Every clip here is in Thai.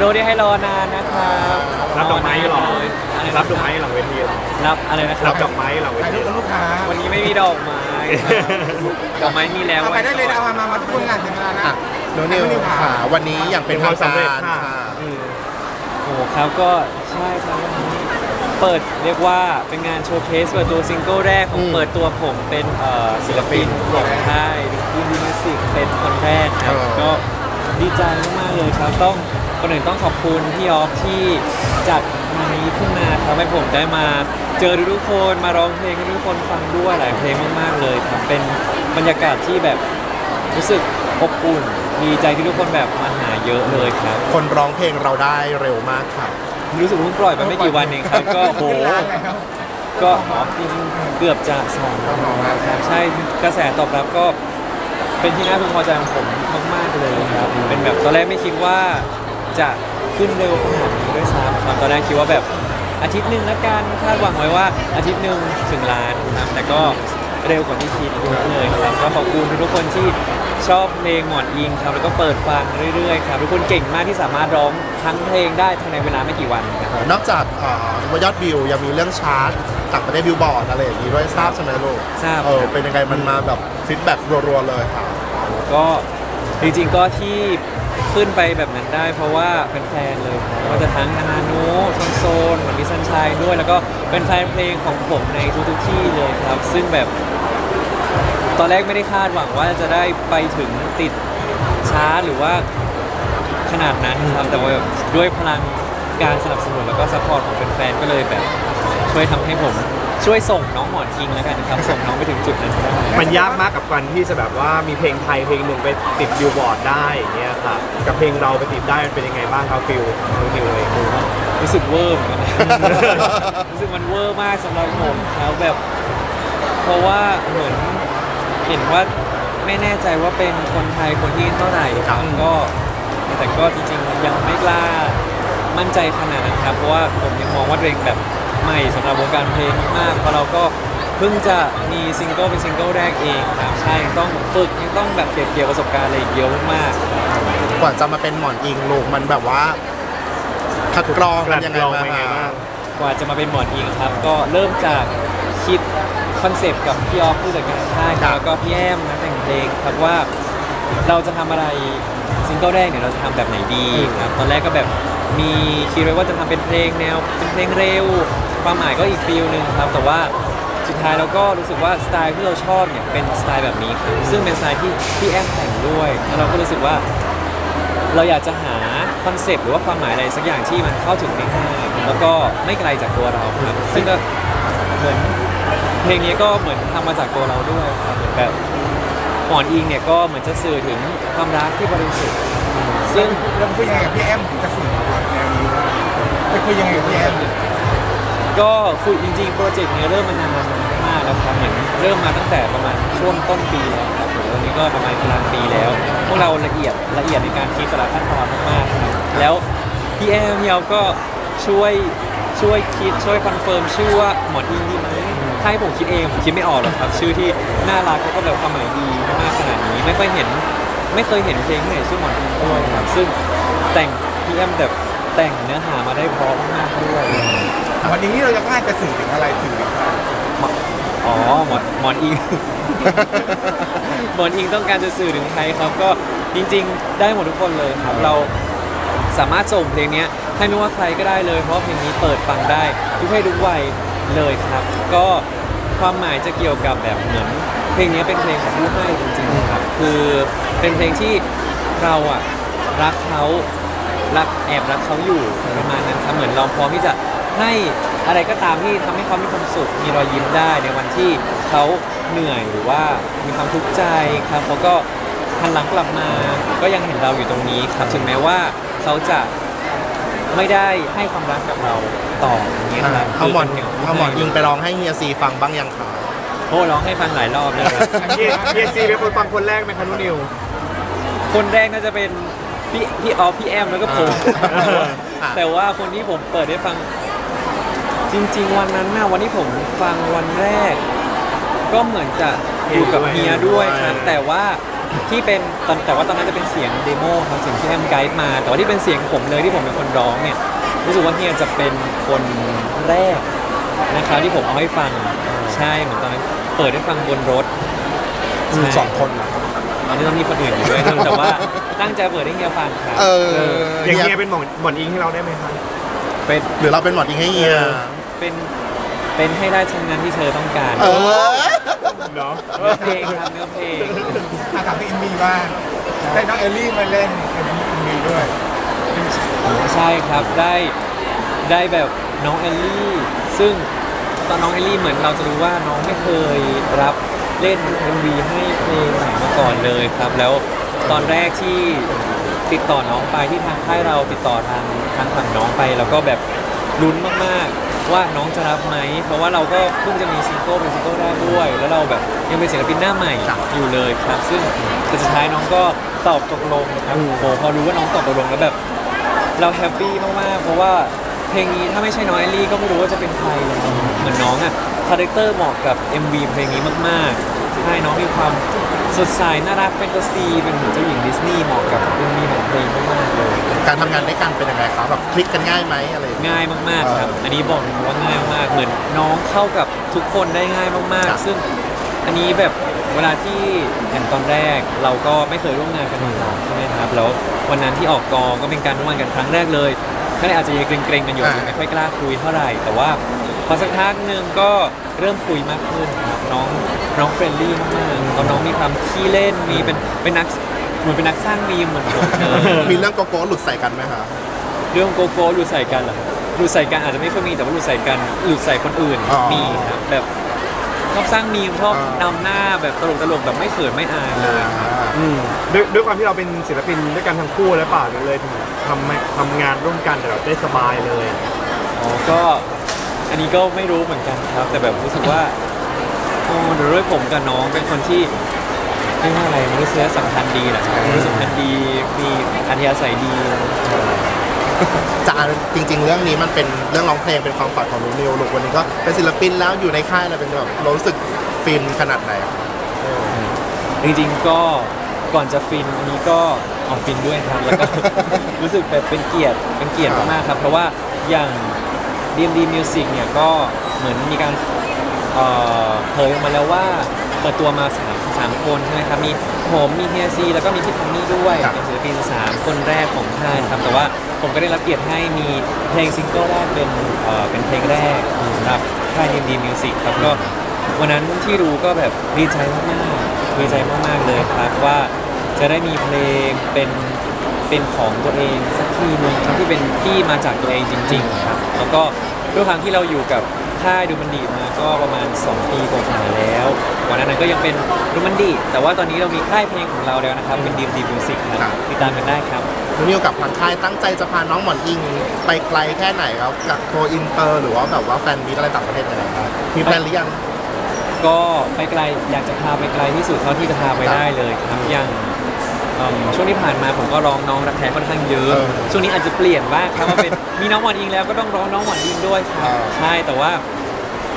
โทษที่ให้รอนานนะครับรับดอกไม้เหรออะไรนะรับดอกไม้หลังเวทีเหรอรับอะไรนะครัรับบดอกไม้หลังเวถ่ายรูทีปกับลูกค้าวันนี้ไม่มีดอกไม้ ดอกไม้มีแล้วเอาไปได้เลยนะวัเอานก่อนมามามาพูดงานถึงเวลานะ อะโนนิวค่ะวันนี้อย่างเป็นทางการค่ะอืมโอ้โหครับก็ใช่ครับวันนี้เปิดเรียกว่าเป็นงานโชว์เคสเปิดตัวซิงเกิลแรกของอืมเปิดตัวผมเป็นเอ่อศิลปินของค่ายดิจิมิวสิกเป็นคนแรกครับเออก็ดีใจมากๆเลยครับต้อง คนอื่นต้องขอบคุณพี่ออฟที่จัดงานนี้ขึ้นมาทำให้ผมได้มาเจอทุกๆคนมาร้องเพลงให้ทุกคนฟังด้วยหลายเพลงมากๆเลยครับเป็นบรรยากาศที่แบบรู้สึกอบอุ่นดีใจที่ทุกคนแบบมาหาเยอะเลยครับ คนร้องเพลงเราได้เร็วมากค่ะรู้สึกเพิ่งปล่อยไปไม่กี่วันเองครับ ก็โหขึ้นร้านแล้วก็จริงๆเกือบจะสองล้านครับใช่กระแสตอบรับก็เป็นที่น่าพึงพอใจของผมมากๆเลยครับ เป็นแบบตอนแรกไม่คิดว่า จะขึ้นเร็วขนาดนี้ด้วยซ้ำครับตอนแรกคิดว่าแบบอาทิตย์หนึ่งแล้วกันคาดหวังไว้ว่าอาทิตย์หนึ่งถึงล้านครับแต่ก็เร็วกว่าที่คิดเยอะเลยครับก็ขอบคุณทุกคนที่ชอบเพลงหมอนอิงครับแล้วก็เปิดฟังเรื่อยๆครับทุกคนเก่งมากที่สามารถร้องทั้งเพลงได้ภายในเวลาไม่กี่วันครับนอกจากเอ่อว่ายอดวิวยังมีเรื่องชาร์ตต่างประเทศบิลบอร์ดอะไรอย่างนี้ด้วยทราบใช่ไหมลูกทราบเออเป็นยังไงมันมาแบบฟีดแบ็กรัวๆเลยค่ะก็จริงๆก็ที่ ขึ้นไปแบบนั้นได้ เพราะว่าเป็นแฟนๆเลยครับก็จะทั้งนานุโซนโซนเหมือนมิสันชัยด้วย แล้วก็เป็นแฟนเพลงของผมในทุกๆที่เลยครับ ซึ่งแบบ ตอนแรกไม่ได้คาดหวังว่าจะได้ไปถึงติดช้าร์ตหรือว่าขนาดนั้นครับแต่ว่าแบบด้วยพลังการสนับสนุนแล้วก็ซัพพอร์ตของแฟนๆก็เลยแบบช่วยทำให้ผม ช่วยส่งน้องหมอนคิงแล้วกันนะครับ ส่งน้องไปถึงจุดนั้นได้ มันยากมากกับการที่จะแบบว่ามีเพลงไทยเพลงหนึ่งไปติดบิลบอร์ดได้อย่างเงี้ยค่ะกับเพลงเราไปติดได้มันเป็นยังไงบ้างครับฟิลน้องนิวเลย รู้สึกเวอร์เหมือนกันนะ รู้สึกมันเวอร์มากสำหรับผมแล้วแบบ เพราะว่าเหมือนเห็นว่าไม่แน่ใจว่าเป็นคนไทยคนที่เท่าไหร่ครับ ก็ แต่ก็จริงๆยังไม่กล้ามั่นใจขนาดนั้นครับ เพราะว่าผมยังมองว่าตัวเองแบบ ใหม่สำหรับวงการเพลงมากเพราะเราก็เพิ่งจะมีซิงเกิลเป็นซิงเกิลแรกเองครับใช่ยังต้องฝึกยังต้องแบบเก็บเกี่ยวประสบการณ์อะไรอีกเยอะมากๆกว่าจะมาเป็นหมอนอิงลูกมันแบบว่าคัดกรองกันยังไงกลั่นกรองบ้างเป็นไงคะบ้างกว่าจะมาเป็นหมอนอิงครับ ก็เริ่มจากคิดคอนเซปต์กับพี่ออฟผู้จัดการค่ายครับแล้วก็พี่แอมนักแต่งเพลงครับว่าเราจะทำอะไรซิงเกิลแรกเนี่ยเราจะทำแบบไหนดีครับตอนแรกก็แบบมีคิดไว้ว่าจะทำเป็นเพลงแนวเป็นเพลงเร็ว ความหมายก็อีกฟีลหนึ่งครับ แต่ว่าสุดท้ายเราก็รู้สึกว่าสไตล์ที่เราชอบเนี่ยเป็นสไตล์แบบนี้ครับซึ่งเป็นสไตล์ที่พี่แอมแต่งด้วยแล้วเราก็รู้สึกว่า เราอยากจะหาคอนเซปต์หรือว่าความหมายอะไรสักอย่างที่มันเข้าถึงได้ง่ายแล้วก็ไม่ไกลจากตัวเราครับซึ่งก็เหมือนเพลงนี้ก็เหมือนทำมาจากตัวเราด้วยครับเหมือนแบบหมอนอิงเนี่ยก็เหมือนจะสื่อถึงความรักที่บริสุทธิ์ซึ่งเราคุยยังไงกับพี่แอมถึงจะสื่อออกมแนวนี้ไปคุยยังไงกับพี่แอม ก็คุยจริงๆ โปรเจกต์เนี้ยเริ่มมานานมากแล้วครับเหมือนเริ่มมาตั้งแต่ประมาณช่วงต้นปีแล้วครับผมตอนนี้ก็ประมาณกลางปีแล้ว พวกเราละเอียดละเอียดในการคิดแต่ละขั้นตอนมากๆครับแล้วพี่แอมเราก็ช่วยช่วยคิดช่วยคอนเฟิร์มชื่อว่าหมอนอิงดีไหมถ้าให้ผมคิดเองผมคิดไม่ออกหรอกครับชื่อที่น่ารักแล้วก็แบบความหมายดีมากขนาดนี้ไม่ค่อยเห็นไม่เคยเห็นเพลงไหนชื่อหมอนอิงด้วยครับซึ่งแต่งพี่แอมแบบแต่งเนื้อหามาได้เพราะมากด้วย วันนี้เราจะกล้าจะสื่อถึงอะไรสื่อถึงอะไรอ๋อหมอนหมอนอิง หมอนอิงต้องการจะสื่อถึงใครครับก็จริง ๆ ได้หมดทุกคนเลยครับเราสามารถส่งเพลงเนี้ยให้ไม่ว่าใครก็ได้เลย เพราะว่าเพลงนี้เปิดฟังได้ทุกเพศทุกวัยเลยครับ ก็ความหมายจะเกี่ยวกับแบบเหมือนเพลงนี้เป็นเพลงของผู้ให้จริงๆครับคือเป็นเพลงที่เราอะรักเขารักแอบรักเขาอยู่ประมาณนั้นครับเหมือนเราพร้อมที่จะ ให้อะไรก็ตามที่ทำให้เขามีความสุข มีรอยยิ้มได้ในวันที่เขาเหนื่อยหรือว่ามีความทุกข์ใจครับเขาก็หันหลังกลับมา ก็ยังเห็นเราอยู่ตรงนี้ครับถึงแม้ว่าเขาจะไม่ได้ให้ความรักกับเราต่ออย่างเงี้ยครับเอาหมอนคืป็เอาหมอนอิงไปร้องให้เฮียซีฟังบ้างยังคะโอ้ร้องให้ฟังหลายรอบเลยครับเยเยซีเป็นคนฟังคนแรกไหมคะนุนิว คนแรกน่าจะเป็นพี่พี่ออฟพี่แอมแล้วก็ผม อ่า แต่ว่าคนที่ผมเปิดให้ฟัง จริง ๆ วันนั้นน่ะวันที่ผมฟังวันแรก ก็เหมือนจะอยู่กับเฮียด้วยครับแต่ว่าที่เป็นตอนแต่ว่าตอนนั้นจะเป็นเสียงเดโมครับเสียงที่แอมไกด์มา แต่ว่าที่เป็นเสียงผมเลยที่ผมเป็นคนร้องเนี่ยรู้สึกว่าเฮียจะเป็นคนแรกนะครับที่ผมเอาให้ฟังใช่เหมือนตอนนั้นเปิดให้ฟังบนรถอืมสองคนนะตอนนี้ต้องมีคนอื่นอยู่ด้วยนะแต่ว่าตั้งใจเปิดให้เฮียฟังครับเอออย่างเฮีเงี้ยยเป็นหมอนหมอนอิงให้เราได้ไหมครับเป็นหรือเราเป็นหมอดอิงให้เฮีย เป็นเป็นให้ได้ทั้งนั้นที่เธอต้องการเออเนาะเนื้อเพลงครับเนื้อเพลงอาถามที่อินมีบ้างได้น้องเอลลี่มาเล่นเอ็มมีด้วยใช่ครับได้ได้แบบน้องเอลลี่ ซึ่งตอนน้องเอลลี่เหมือนเราจะรู้ว่าน้องไม่เคยรับเล่น MV ให้เพลงไหนมาก่อนเลยครับ แล้วตอนแรกที่ติดต่อน้องไปที่ทางค่ายเราติดต่อทางทางฝั่งน้องไป แล้วก็แบบลุ้นมากๆ ว่าน้องจะรับไหม เพราะว่าเราก็เพิ่งจะมีซิงเกิลเป็นซิงเกิลแรกด้วย แล้วเราแบบยังเป็นศิลปินหน้าใหม่ครับอยู่เลยครับ ซึ่งแต่สุดท้ายน้องก็ตอบตกลงครับโอ้พอรู้ว่าน้องตอบตกลงแล้วแบบ เราแฮปปี้มากๆเพราะว่าเพลงนี้ถ้าไม่ใช่น้องเอลลี่ก็ไม่รู้ว่าจะเป็นใครเลยเหมือนน้องอะคาแรคเตอร์เหมาะกับ MV เพลงนี้มากๆ ใช่น้องมีความสดใสน่ารักแฟนตาซี เป็นเหมือนเจ้าหญิงดิสนีย์เหมาะกับ MV ของเพลงมากๆเลย การทำงานด้วยกันเป็นยังไงครับแบบคลิกกันง่ายไหมอะไรอย่างเงี้ย ง่ายมากๆครับ อันนี้บอกเลยว่าง่ายมาก เหมือนน้องเข้ากับทุกคนได้ง่ายมากครับ ๆ ซึ่งอันนี้แบบเวลาที่อย่างตอนแรกเราก็ไม่เคยร่วมงานกันมาก่อนใช่ไหมครับ แล้ววันนั้นที่ออกกองก็เป็นการร่วมงานกันครั้งแรกเลย ก็เลยอาจจะยังเกรงๆกันอยู่ยังไม่ค่อยกล้าคุยเท่าไหร่ แต่ว่าพอสักพักหนึ่งก็เริ่มคุยมากขึ้นครับ น้องน้องเฟรนลี่มากๆแล้วน้องมีความขี้เล่นมีเป็นเป็นนักเหมือนเป็นนักสร้างมีมเหมือนผมเลยมีเรื่องโกโก้หลุดใส่กันไหมคะเรื่องโกโก้หลุดใส่กันเหรอครับหลุดใส่กันอาจจะไม่ค่อยมีแต่ว่าหลุดใส่กันหลุดใส่คนอื่นอ๋อ มีครับแบบชอบสร้างมีมชอบอ่านำหน้าแบบตลกตลกๆแบบไม่เขินไม่อายเลยอ่าอืมด้วยด้วยความที่เราเป็นศิลปินด้วยกันทั้งคู่แล้วเปล่าเลยถึงทำทำงานร่วมกันแต่เราได้สบายเลย อ๋อก็อันนี้ก็ไม่รู้เหมือนกันครับ แต่แบบรู้สึกว่า โอ้เดี๋ยวด้วยผมกับน้องเป็นคนที่เรียกว่าอะไรมนุษยสัมพันธ์ดีแหละครับมนุษยสัมพันธ์ดีมีอัธยาศัยดีจะจริง ๆ เรื่องนี้มันเป็นเรื่องร้องเพลงเป็นความฝันของหนูนิวลูกวันนี้ก็เป็นศิลปินแล้วอยู่ในค่ายเราเป็นแบบเรารู้สึกฟินขนาดไหนอะจริงๆก็ก่อนจะฟินอันนี้ก็ออกฟินด้วยครับแล้วก็ รู้สึกแบบเป็นเกียรติเป็นเกียรติมากๆครับ เพราะว่าอย่าง DMD Music เนี่ยก็เหมือนมีการ เอ่อเผยออกมาแล้วว่าเปิดตัวมาสามสามคนใช่ไหมครับมีผมมีเฮียซีแล้วก็มีพี่ทอมมี่ด้วยครับ เป็นศิลปินสามคนแรกของค่ายครับแต่ว่าผมก็ได้รับเกียรติให้มีเพลงซิงเกิลแรกเป็นเอ่อเป็นเพลงแรกสำหรับค่าย DMD Music ครับก็วันนั้นที่รู้ก็แบบดีใจมากๆดีใจมากๆเลยครับว่าจะได้มีเพลงเป็นเป็นของตัวเองสักทีหนึงครับที่เป็นที่มาจากตัวเองจริง ๆ ครับ แล้วก็ด้วยความที่เราอยู่กับ ค่ายดูมันดีมาก็ประมาณ 2 ปีกว่าๆแล้วก่อนหน้านั้นก็ยังเป็นดูมันดี แต่ว่าตอนนี้เรามีค่ายเพลงของเราแล้วนะครับ เป็นดีมดีมิวสิกครับติดตามกันได้ครับหนูนิวกับทางค่ายตั้งใจจะพาน้องหมอนอิงไปไกลแค่ไหนครับกับโทรอินเตอร์หรือว่าแบบว่าแฟนมีตอะไรต่างประเทศยังไงครับมีแพลนหรือยัง ก็ไปไกลอยากจะพาไปไกลที่สุดเท่าที่จะพาไปได้เลยครับอย่างเอิ่มช่วงที่ผ่านมาผมก็ร้องน้องรักแท้ค่อนข้างเยอะ เออช่วงนี้อาจจะเปลี่ยนบ้างครับว่าเป็น มีน้องหมอนอิงแล้วก็ต้องร้องน้องหมอนอิงด้วยครับเออใช่แต่ว่า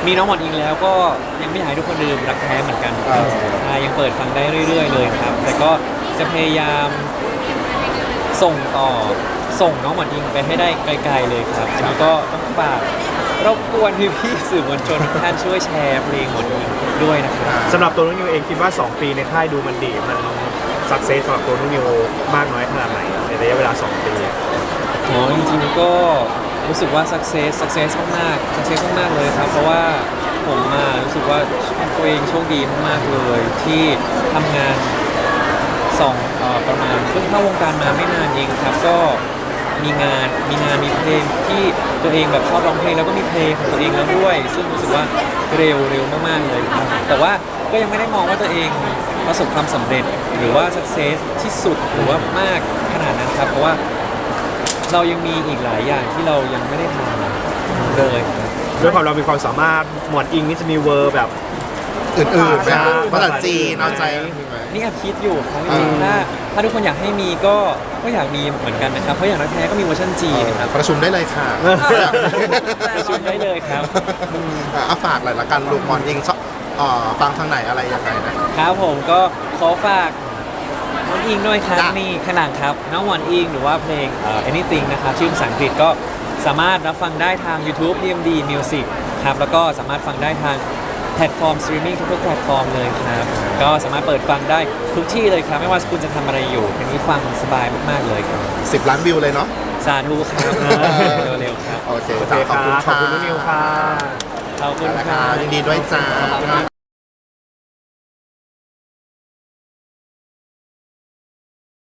มีน้องหมอนอิงแล้วก็ยังไม่อยากให้ทุกคนลืมรักแท้เหมือนกันเออใช่ยังเปิดฟังได้เรื่อย ๆ เลยครับ แต่ก็จะพยายามส่งต่อส่งน้องหมอนอิงไปให้ได้ไกล ๆ เลยครับแล้วก็ต้องฝากรบกวนพี่ๆสื่อมวลชนทุกท่านช่วยแชร์เพลงหมอนอิงด้วยนะครับ สำหรับตัวนุนิวเองคิดว่า 2 ปีในค่ายดูมันดี มัน สักเซสสำหรับตัวนุนิวมากน้อยขนาดไหนในระยะเวลา2ปีอ๋อจริงๆก็รู้สึกว่า success success มากๆ success มากๆเลยครับ เพราะว่าผมมารู้สึกว่าตัวเองโชคดีมากๆเลยที่ทำงานสองเอ่อประมาณเพิ่งเข้าวงการมาไม่นานเองครับ ก็มีงานมีงานมีเพลงที่ตัวเองแบบชอบร้องเพลงแล้วก็มีเพลงของตัวเองแล้วด้วย ซึ่งรู้สึกว่าเร็วเร็วมากๆเลยครับแต่ว่าก็ยังไม่ได้มองว่าตัวเอง ประสบความสำเร็จหรือว่า success ที่สุดหรือว่ามากขนาดนั้นครับ เพราะว่าเรายังมีอีกหลายอย่างที่เรายังไม่ได้ทำเลยครับ ด้วยความเรามีความสามารถหมอนอิงนี่จะมีเวอร์แบบ อื่นๆไหมครับภาภาษาษาจีจีนนเอาใจมีไหม นี่แอบคิดอยู่ครับจอ่าริงๆถ้าถ้าทุกคนอยากให้มีก็ก็อยากมีเหมือนกันนะครับ เพราะอย่างรักแท้ก็มีเวอร์ชันจีนนะครับประชุมได้เลยค่ะชุดได้เลยครับ อะเอาฝากหน่อยละกันลูกหมอนอิงชอบ เอ่อฟังทางไหนอะไรยังไงนะครับ ครับผมก็ขอฝากน้องอิงด้วยครับจ้ะ นี่ขนังครับ น้องหวานอิงหรือว่าเพลงเอ่อ anything นะครับชื่อภาษาอังกฤษก็สามารถรับฟังได้ทาง YouTube DMD Music ครับแล้วก็สามารถฟังได้ทางแพลตฟอร์มสตรีมมิ่งทุกๆแพลตฟอร์มเลยครับก็สามารถเปิดฟังได้ทุกที่เลยครับ ไม่ว่าคุณจะทำอะไรอยู่เพลงนี้ฟังสบายมากๆเลยครับสิบล้านวิวเลยเนาะ สาธุครับ เร็วๆครับ โอเคโอเคจ้ะครับขอบคุณนุนิวค่ะ ขอบคุณเอาละคค่ะ ยินดีด้วยจ้า